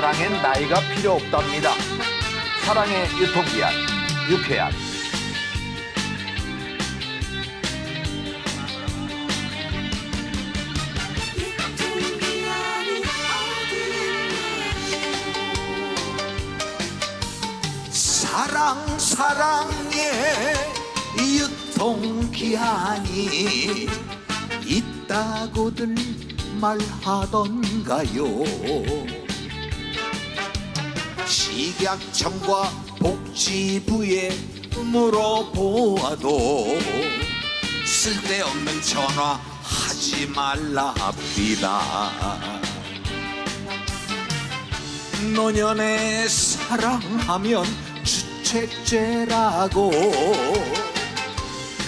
사랑엔 나이가 필요 없답니다. 사랑의 유통기한 유쾌한 사랑 사랑의 유통기한이 있다고들 말하던가요 식약청과 복지부에 물어보아도 쓸데없는 전화 하지 말라 합니다. 노년에 사랑하면 주책죄라고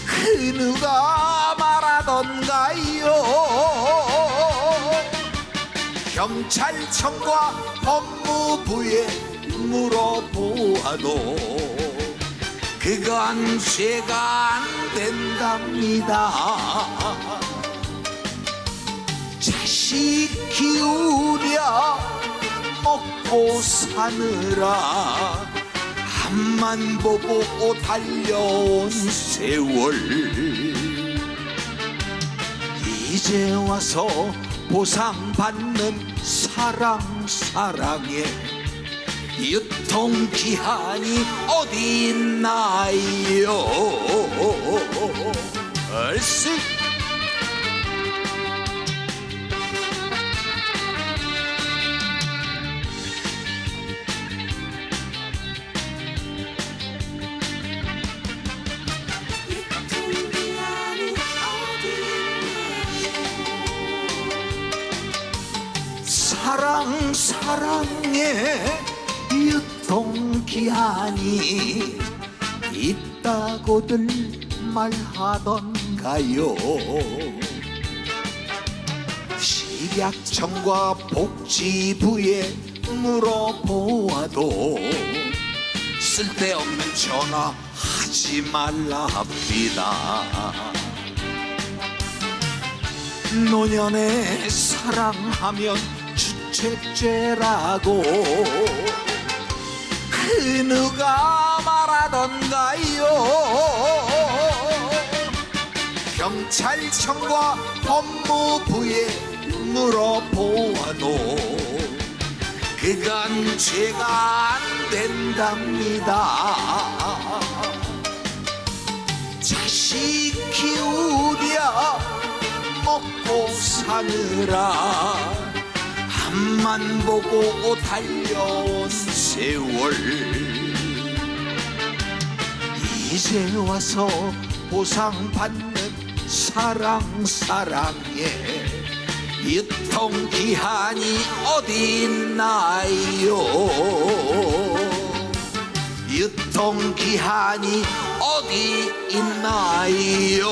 그 누가 말하던가요? 경찰청과 법무부에 물어보아도 그건 죄가 안 된답니다. 자식 키우랴 먹고 사느라 앞만 보고 달려온 세월. 이제 와서 보상받는 사랑 사랑에 유통기한이 어디 있나요? 얼쑤! 사랑 유통 기한이 있다고들 말하던가요? 식약청과 복지부에 물어보아도 쓸데없는 전화 하지 말라 합니다. 노년에 사랑하면 주책죄라고 그 누가 말하던가요? 경찰청과 법무부에 물어보아도 그건 죄가 안 된답니다. 자식 키우랴 먹고 사느라 앞만 보고 달려온 세월. 이제 와서 보상받는 사랑 사랑에 유통기한이 어디 있나요? 유통기한이 어디 있나요